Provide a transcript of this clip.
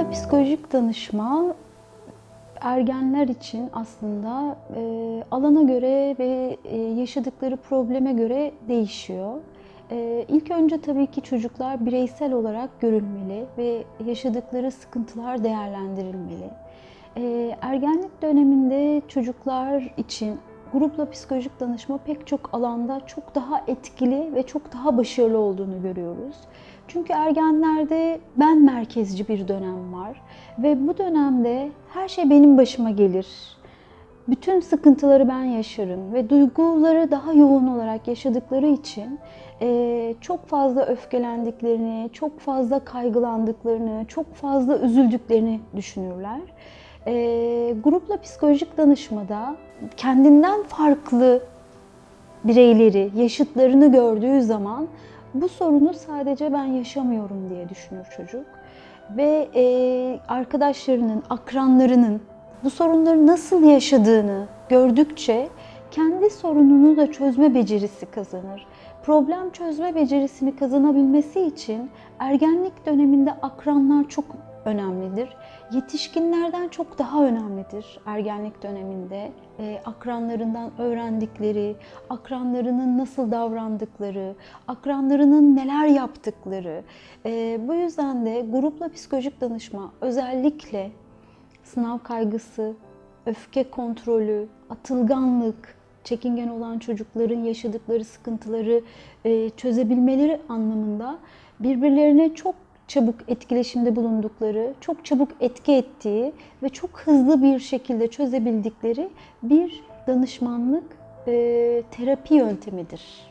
Grupla psikolojik danışma ergenler için aslında e, alana göre ve e, yaşadıkları probleme göre değişiyor. E, ilk önce tabii ki çocuklar bireysel olarak görülmeli ve yaşadıkları sıkıntılar değerlendirilmeli. E, ergenlik döneminde çocuklar için grupla psikolojik danışma pek çok alanda çok daha etkili ve çok daha başarılı olduğunu görüyoruz. Çünkü ergenlerde ben merkezci bir dönem var ve bu dönemde her şey benim başıma gelir. Bütün sıkıntıları ben yaşarım ve duyguları daha yoğun olarak yaşadıkları için eee, çok fazla öfkelendiklerini, çok fazla kaygılandıklarını, çok fazla üzüldüklerini düşünürler. Eee, grupla psikolojik danışmada kendinden farklı bireyleri, yaşıtlarını gördüğü zaman bu sorunu sadece ben yaşamıyorum diye düşünür çocuk. Ve e, arkadaşlarının, akranlarının bu sorunları nasıl yaşadığını gördükçe kendi sorununu da çözme becerisi kazanır. Problem çözme becerisini kazanabilmesi için ergenlik döneminde akranlar çok önemlidir. Yetişkinlerden çok daha önemlidir ergenlik döneminde. Ee, akranlarından öğrendikleri, akranlarının nasıl davrandıkları, akranlarının neler yaptıkları. Ee, bu yüzden de grupla psikolojik danışma özellikle sınav kaygısı, öfke kontrolü, atılganlık, çekingen olan çocukların yaşadıkları sıkıntıları e, çözebilmeleri anlamında birbirlerine çok çabuk etkileşimde bulundukları, çok çabuk etki ettiği ve çok hızlı bir şekilde çözebildikleri bir danışmanlık e, terapi yöntemidir.